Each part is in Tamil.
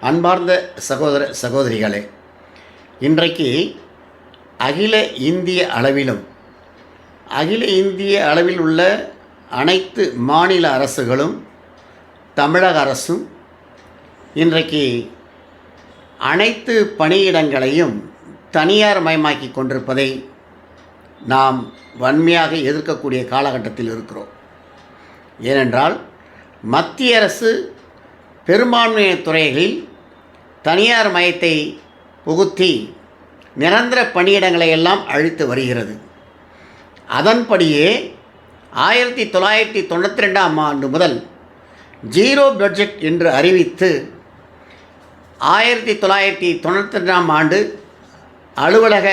அன்பார்ந்த சகோதர சகோதரிகளே இன்றைக்கு அகில இந்திய அளவிலும் அகில இந்திய அளவில் உள்ள அனைத்து மாநில அரசுகளும் தமிழக அரசும் இன்றைக்கு அனைத்து பணியிடங்களையும் தனியார் மயமாக்கி கொண்டிருப்பதை நாம் வன்மையாக எதிர்க்கக்கூடிய காலகட்டத்தில் இருக்கிறோம். ஏனென்றால் மத்திய அரசு பெரும்பான்மை துறைகளில் தனியார் மயத்தை புகுத்தி நிரந்தர பணியிடங்களை எல்லாம் அழித்து வருகிறது. அதன்படியே ஆயிரத்தி தொள்ளாயிரத்தி தொண்ணூற்றி ரெண்டாம் ஆண்டு முதல் ஜீரோ பட்ஜெட் என்று அறிவித்து ஆயிரத்தி தொள்ளாயிரத்தி தொண்ணூற்றி ரெண்டாம் ஆண்டு அலுவலக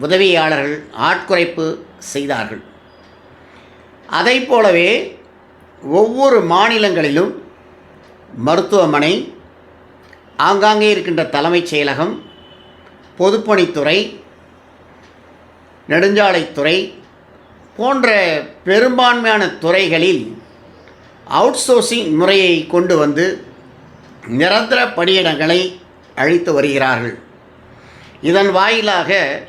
உதவியாளர்கள் ஆட்குறைப்பு செய்தார்கள். அதை போலவே ஒவ்வொரு மாநிலங்களிலும் மருத்துவமனை ஆங்காங்கே இருக்கின்ற தலைமைச் செயலகம் பொதுப்பணித்துறை நெடுஞ்சாலைத்துறை போன்ற பெரும்பான்மையான துறைகளில் அவுட்சோர்சிங் முறையை கொண்டு வந்து நிரந்தர பணியிடங்களை அழித்து வருகிறார்கள். இதன் வாயிலாக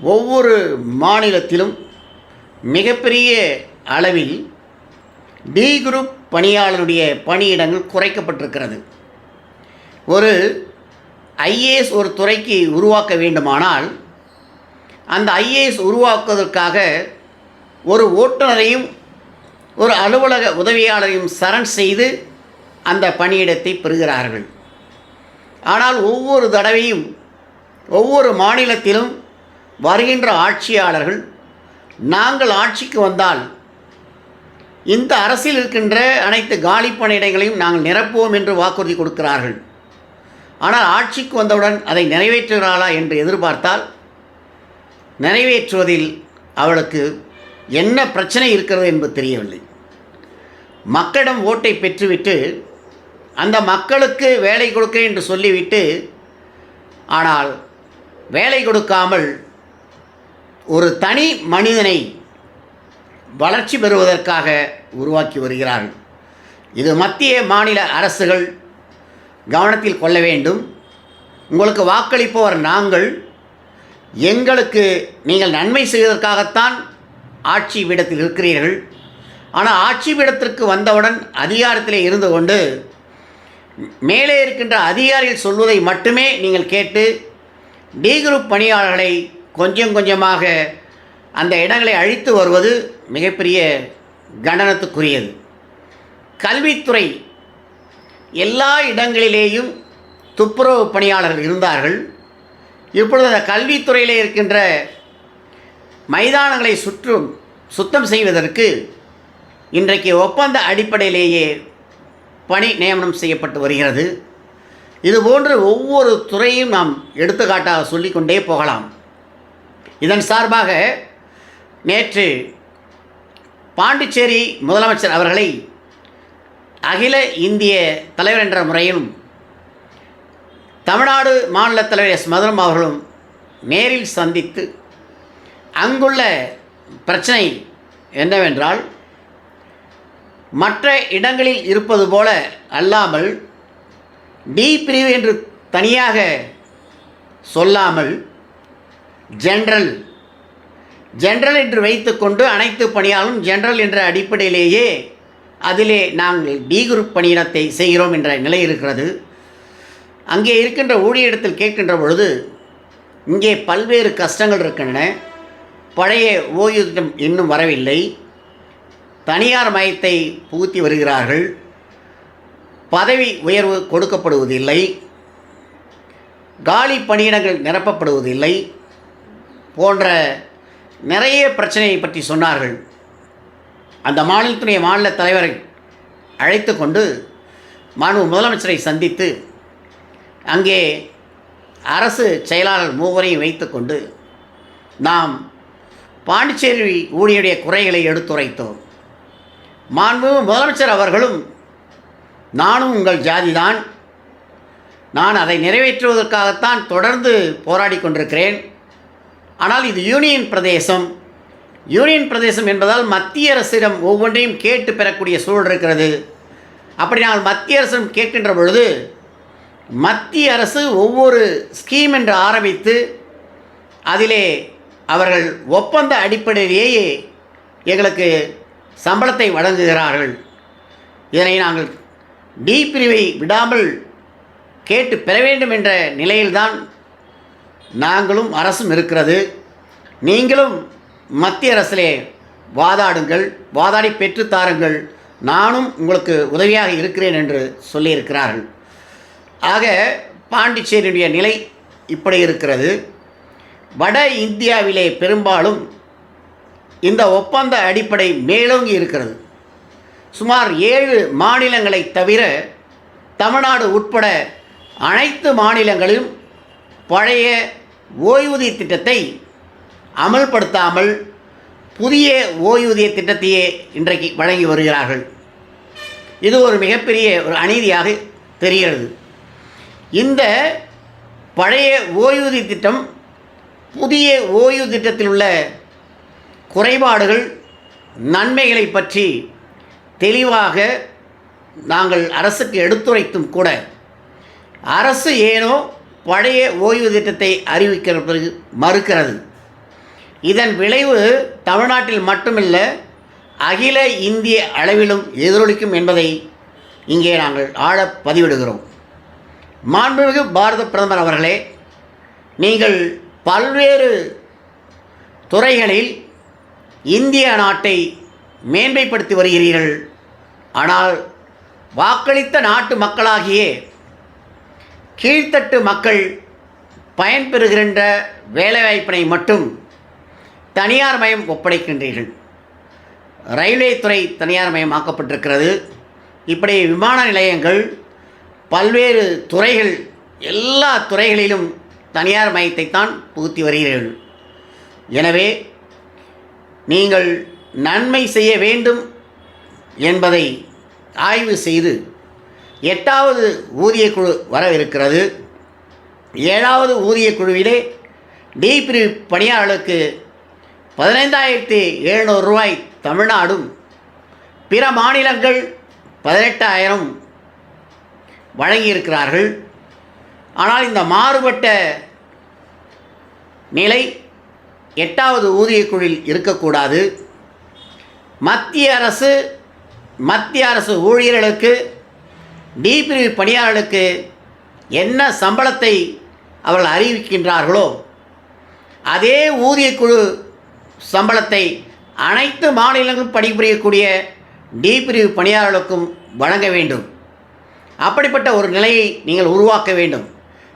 ஒவ்வொரு மாநிலத்திலும் மிகப்பெரிய அளவில் டி குரூப் பணியாளருடைய பணியிடங்கள் குறைக்கப்பட்டிருக்கிறது. ஒரு ஐஏஎஸ் ஒரு துறைக்கு உருவாக்க வேண்டுமானால் அந்த ஐஏஎஸ் உருவாக்குவதற்காக ஒரு ஓட்டுநரையும் ஒரு அலுவலக உதவியாளரையும் சரண் செய்து அந்த பணியிடத்தை பெறுகிறார்கள். ஆனால் ஒவ்வொரு தடவையும் ஒவ்வொரு மாநிலத்திலும் வருகின்ற ஆட்சியாளர்கள் நாங்கள் ஆட்சிக்கு வந்தால் இந்த அரசில் இருக்கின்ற அனைத்து காலி பணியிடங்களையும் நாங்கள் நிரப்புவோம் என்று வாக்குறுதி கொடுக்கிறார்கள். ஆனால் ஆட்சிக்கு வந்தவுடன் அதை நிறைவேற்றுகிறாளா என்று எதிர்பார்த்தால் நிறைவேற்றுவதில் அவளுக்கு என்ன பிரச்சனை இருக்கிறது என்பது தெரியவில்லை. மக்களிடம் ஓட்டை பெற்றுவிட்டு அந்த மக்களுக்கு வேலை கொடுக்கிறேன் என்று சொல்லிவிட்டு ஆனால் வேலை கொடுக்காமல் ஒரு தனி மனிதனை வளர்ச்சி பெறுவதற்காக உருவாக்கி வருகிறார்கள். இது மத்திய மாநில அரசுகள் கவனத்தில் கொள்ள வேண்டும். உங்களுக்கு வாக்களிப்பவர் நாங்கள். எங்களுக்கு நீங்கள் நன்மை செய்வதற்காகத்தான் ஆட்சி பீடத்தில் இருக்கிறீர்கள். ஆனால் ஆட்சி பீடத்திற்கு வந்தவுடன் அதிகாரத்தில் இருந்து கொண்டு மேலே இருக்கின்ற அதிகாரிகள் சொல்வதை மட்டுமே நீங்கள் கேட்டு டி குரூப் பணியாளர்களை கொஞ்சம் கொஞ்சமாக அந்த இடங்களை அழித்து வருவது மிகப்பெரிய கண்டனத்துக்குரியது. கல்வித்துறை எல்லா இடங்களிலேயும் துப்புரவு பணியாளர்கள் இருந்தார்கள். இப்பொழுது அந்த கல்வித்துறையிலே இருக்கின்ற மைதானங்களை சுற்றும் சுத்தம் செய்வதற்கு இன்றைக்கு ஒப்பந்த அடிப்படையிலேயே பணி நியமனம் செய்யப்பட்டு வருகிறது. இதுபோன்று ஒவ்வொரு துறையும் நாம் எடுத்துக்காட்டாக சொல்லிக்கொண்டே போகலாம். இதன் சார்பாக நேற்று பாண்டிச்சேரி முதலமைச்சர் அவர்களை அகில இந்திய தலைவர் என்ற முறையிலும் தமிழ்நாடு மாநில தலைவர் எஸ் மதுரம் அவர்களும் நேரில் சந்தித்து அங்குள்ள பிரச்சனை என்னவென்றால் மற்ற இடங்களில் இருப்பது போல அல்லாமல் டி பிரிவு என்று தனியாக சொல்லாமல் ஜென்ரல் ஜென்ரல் என்று வைத்துக்கொண்டு அனைத்து பணியாளரும் ஜென்ரல் என்ற அடிப்படையிலேயே அதிலே நாங்கள் டி குரூப் பணியிடத்தை செய்கிறோம் என்ற நிலை இருக்கிறது. அங்கே இருக்கின்ற ஊழியரிடத்தில் கேட்கின்ற பொழுது இங்கே பல்வேறு கஷ்டங்கள் இருக்கின்றன. பழைய ஓய்வூதியம் இன்னும் வரவில்லை. தனியார் மயத்தை புகுத்தி வருகிறார்கள். பதவி உயர்வு கொடுக்கப்படுவதில்லை. காலி பணியிடங்கள் நிரப்பப்படுவதில்லை. போன்ற நிறைய பிரச்சனையை பற்றி சொன்னார்கள். அந்த மாநிலத்துடைய மாநில தலைவரை அழைத்து கொண்டு மாண்பு முதலமைச்சரை சந்தித்து அங்கே அரசு செயலாளர் மூவரையும் வைத்துக்கொண்டு நாம் பாண்டிச்சேரி ஊழியருடைய குறைகளை எடுத்துரைத்தோம். மாண்பு முதலமைச்சர் அவர்களும் நானும் உங்கள் ஜாதிதான் நான் அதை நிறைவேற்றுவதற்காகத்தான் தொடர்ந்து போராடி கொண்டிருக்கிறேன். ஆனால் இது யூனியன் பிரதேசம். யூனியன் பிரதேசம் என்பதால் மத்திய அரசிடம் ஒவ்வொன்றையும் கேட்டு பெறக்கூடிய சூழல் இருக்கிறது. அப்படி நாங்கள் மத்திய அரசிடம் கேட்கின்ற பொழுது மத்திய அரசு ஒவ்வொரு ஸ்கீம் என்று ஆரம்பித்து அதிலே அவர்கள் ஒப்பந்த அடிப்படையிலேயே எங்களுக்கு சம்பளத்தை வழங்குகிறார்கள். இதனை நாங்கள் டி பிரிவை விடாமல் கேட்டு பெற வேண்டும் என்ற நிலையில்தான் நாங்களும் அரசும் இருக்கிறது. நீங்களும் மத்திய அரசிலே வாதாடுங்கள் வாதாடி பெற்றுத்தாருங்கள் நானும் உங்களுக்கு உதவியாக இருக்கிறேன் என்று சொல்லியிருக்கிறார்கள். ஆக பாண்டிச்சேரியுடைய நிலை இப்படி இருக்கிறது. வட இந்தியாவிலே பெரும்பாலும் இந்த ஒப்பந்த அடிப்படை மேலோங்கி இருக்கிறது. சுமார் ஏழு மாநிலங்களை தவிர தமிழ்நாடு உட்பட அனைத்து மாநிலங்களிலும் பழைய ஓய்வூதிய திட்டத்தை அமல்படுத்தாமல் புதிய ஓய்வூதிய திட்டத்தையே இன்றைக்கு வழங்கி வருகிறார்கள். இது ஒரு மிகப்பெரிய ஒரு அநீதியாக தெரிகிறது. இந்த பழைய ஓய்வூதிய திட்டம் புதிய ஓய்வு திட்டத்தில் உள்ள குறைபாடுகள் நன்மைகளை பற்றி தெளிவாக நாங்கள் அரசுக்கு எடுத்துரைத்தும் கூட அரசு ஏனோ பழைய ஓய்வு திட்டத்தை அறிவிக்கிறது மறுக்கிறது. இதன் விளைவு தமிழ்நாட்டில் மட்டுமில்லை அகில இந்திய அளவிலும் எதிரொலிக்கும் என்பதை இங்கே நாங்கள் ஆழ பதிவிடுகிறோம். மாண்புமிகு பாரத பிரதமர் அவர்களே நீங்கள் பல்வேறு துறைகளில் இந்திய நாட்டை மேன்மைப்படுத்தி வருகிறீர்கள். ஆனால் வாக்களித்த நாட்டு மக்களாகிய கீழ்த்தட்டு மக்கள் பயன்பெறுகின்ற வேலைவாய்ப்பினை மட்டும் தனியார் மயம் ஒப்படைக்கின்றீர்கள். ரயில்வே துறை தனியார் மயமாக்கப்பட்டிருக்கிறது இப்படி விமான நிலையங்கள் பல்வேறு துறைகள் எல்லா துறைகளிலும் தனியார் மயத்தைத்தான் புகுத்தி வருகிறீர்கள். எனவே நீங்கள் நன்மை செய்ய வேண்டும் என்பதை ஆய்வு செய்து எட்டாவது ஊதியக் குழு வரவிருக்கிறது. ஏழாவது ஊதியக் குழுவிலே டி பிரிவு பணியாளர்களுக்கு பதினைந்தாயிரத்தி எழுநூறு ரூபாய் தமிழ்நாடும் பிற மாநிலங்கள் பதினெட்டாயிரம் வழங்கியிருக்கிறார்கள். ஆனால் இந்த மாறுபட்ட நிலை எட்டாவது ஊதியக்குழில் இருக்கக்கூடாது. மத்திய அரசு மத்திய அரசு ஊழியர்களுக்கு டி பிரிவு பணியாளர்களுக்கு என்ன சம்பளத்தை அவர்கள் அறிவிக்கின்றார்களோ அதே ஊதியக்குழு சம்பளத்தை அனைத்து மாநிலங்களும் பணிபுரியக்கூடிய டி பிரிவு பணியாளர்களுக்கும் வழங்க வேண்டும். அப்படிப்பட்ட ஒரு நிலையை நீங்கள் உருவாக்க வேண்டும்.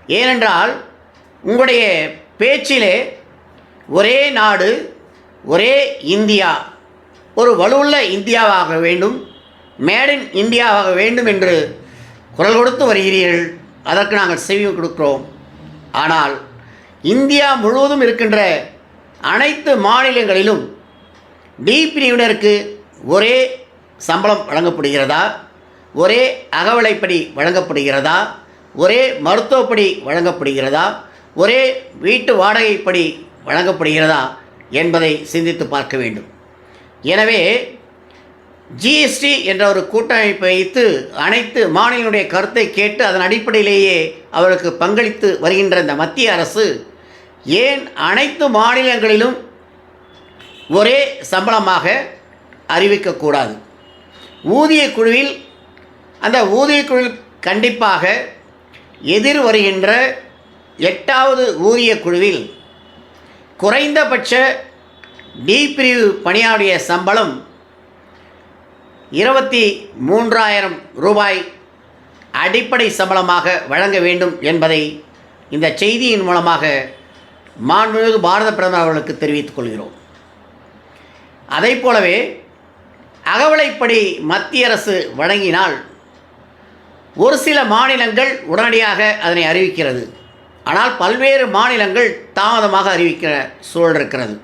ஏனென்றால் உங்களுடைய பேச்சிலே ஒரே நாடு ஒரே இந்தியா ஒரு வலுவுள்ள இந்தியாவாக வேண்டும் மேட் இன் இந்தியாவாக வேண்டும் என்று குரல் கொடுத்து வருகிறீர்கள். அதற்கு நாங்கள் செவி கொடுக்கிறோம். ஆனால் இந்தியா முழுவதும் இருக்கின்ற அனைத்து மாநிலங்களிலும் டி பிரிவினருக்கு ஒரே சம்பளம் வழங்கப்படுகிறதா? ஒரே அகவலைப்படி வழங்கப்படுகிறதா? ஒரே மருத்துவப்படி வழங்கப்படுகிறதா? ஒரே வீட்டு வாடகைப்படி வழங்கப்படுகிறதா? என்பதை சிந்தித்து பார்க்க வேண்டும். எனவே ஜிஎஸ்டி என்ற ஒரு கூட்டமைப்பை வைத்து அனைத்து மாநிலங்களுடைய கருத்தை கேட்டு அதன் அடிப்படையிலேயே அவருக்கு பங்களித்து வருகின்ற இந்த மத்திய அரசு ஏன் அனைத்து மாநிலங்களிலும் ஒரே சம்பளமாக அறிவிக்கக்கூடாது ஊதிய குழுவில் அந்த ஊதிய குழுவில் கண்டிப்பாக எதிர் வருகின்ற எட்டாவது ஊதிய குழுவில் குறைந்தபட்ச டி பிரிவு பணியாளுடைய சம்பளம் இருபத்தி மூன்றாயிரம் ரூபாய் அடிப்படை சம்பளமாக வழங்க வேண்டும் என்பதை இந்த செய்தியின் மூலமாக மாண்புமிகு பாரத பிரதமர் அவர்களுக்கு தெரிவித்துக் கொள்கிறோம். அதைப் போலவே அகவலைப்படி மத்திய அரசு வழங்கினால் ஒரு சில மாநிலங்கள் உடனடியாக அதனை அறிவிக்கிறது. ஆனால் பல்வேறு மாநிலங்கள் தாமதமாக அறிவிக்கிற சூழல் இருக்கிறது.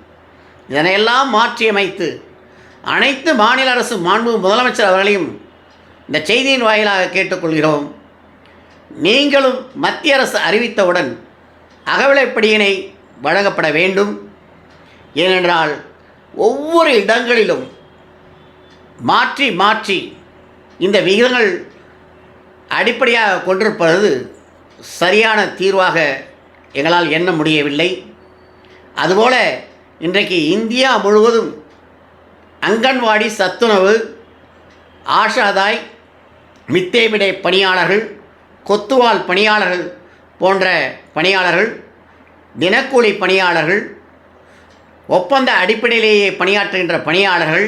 இதனையெல்லாம் மாற்றியமைத்து அனைத்து மாநில அரசு மாண்பு முதலமைச்சர் அவர்களையும் இந்த செய்தியின் வாயிலாக கேட்டுக்கொள்கிறோம். நீங்களும் மத்திய அரசு அறிவித்தவுடன் அகவிலைப்படியினை வழங்கப்பட வேண்டும். ஏனென்றால் ஒவ்வொரு இடங்களிலும் மாற்றி மாற்றி இந்த விகிதங்கள் அடிப்படையாக கொண்டிருப்பது சரியான தீர்வாக எங்களால் எண்ண முடியவில்லை. அதுபோல இன்றைக்கு இந்தியா முழுவதும் அங்கன்வாடி சத்துணவு ஆஷாதாய் மித்தேவிடை பணியாளர்கள் கொத்துவால் பணியாளர்கள் போன்ற பணியாளர்கள் தினக்கூலி பணியாளர்கள் ஒப்பந்த அடிப்படையிலேயே பணியாற்றுகின்ற பணியாளர்கள்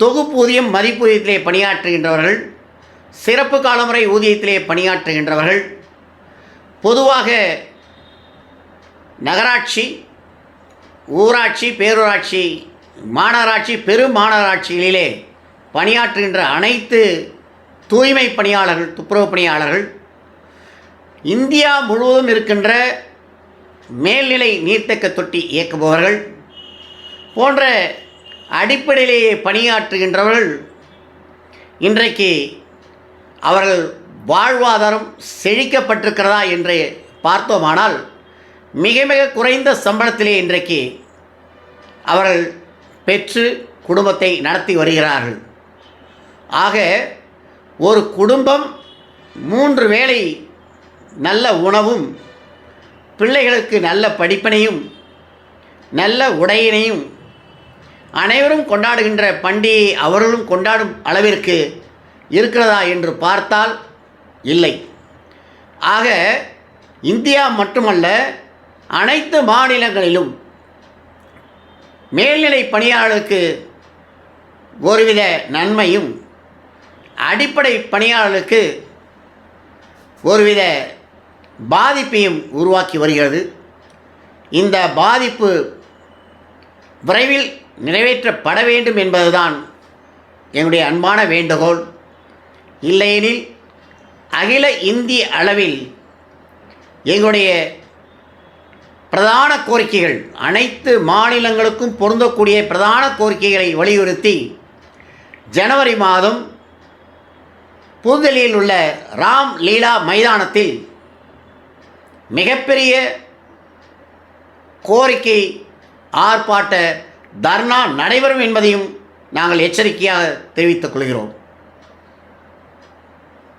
தொகுப்பூதியம் மதிப்பூதியத்திலே பணியாற்றுகின்றவர்கள் சிறப்பு காலமுறை ஊதியத்திலே பணியாற்றுகின்றவர்கள் பொதுவாக நகராட்சி ஊராட்சி பேரூராட்சி மாநகராட்சி பெரும் மாநகராட்சிகளிலே பணியாற்றுகின்ற அனைத்து தூய்மை பணியாளர்கள் துப்புரவு பணியாளர்கள் இந்தியா முழுவதும் இருக்கின்ற மேல்நிலை நீர்த்தக்க தொட்டி இயக்குபவர்கள் போன்ற அடிப்படையிலேயே பணியாற்றுகின்றவர்கள் இன்றைக்கு அவர்கள் வாழ்வாதாரம் செழிக்கப்பட்டிருக்கிறதா என்று பார்த்தோமானால் மிக மிக குறைந்த சம்பளத்திலே இன்றைக்கு அவர்கள் பெற்று குடும்பத்தை நடத்தி வருகிறார்கள். ஆக ஒரு குடும்பம் மூன்று வேளை நல்ல உணவும் பிள்ளைகளுக்கு நல்ல படிப்பினையும் நல்ல உடையினையும் அனைவரும் கொண்டாடுகின்ற பண்டிகை அவர்களும் கொண்டாடும் அளவிற்கு இருக்கிறதா என்று பார்த்தால் இல்லை. ஆக இந்தியா மட்டுமல்ல அனைத்து மாநிலங்களிலும் மேல்நிலை பணியாளர்களுக்கு ஒருவித நன்மையும் அடிப்படை பணியாளர்களுக்கு ஒருவித பாதிப்பையும் உருவாக்கி வருகிறது. இந்த பாதிப்பு விரைவில் நிறைவேற்றப்பட வேண்டும் என்பதுதான் என்னுடைய அன்பான வேண்டுகோள். இல்லையெனில் அகில இந்திய அளவில் எங்களுடைய பிரதான கோரிக்கைகள். அனைத்து மாநிலங்களுக்கும் பொருந்தக்கூடிய பிரதான கோரிக்கைகளை வலியுறுத்தி ஜனவரி மாதம் புதுதில்லியில் உள்ள ராம் லீலா மைதானத்தில் மிகப்பெரிய கோரிக்கை ஆர்ப்பாட்ட தர்ணா நடைபெறும் என்பதையும் நாங்கள் எச்சரிக்கையாக தெரிவித்துக் கொள்கிறோம்.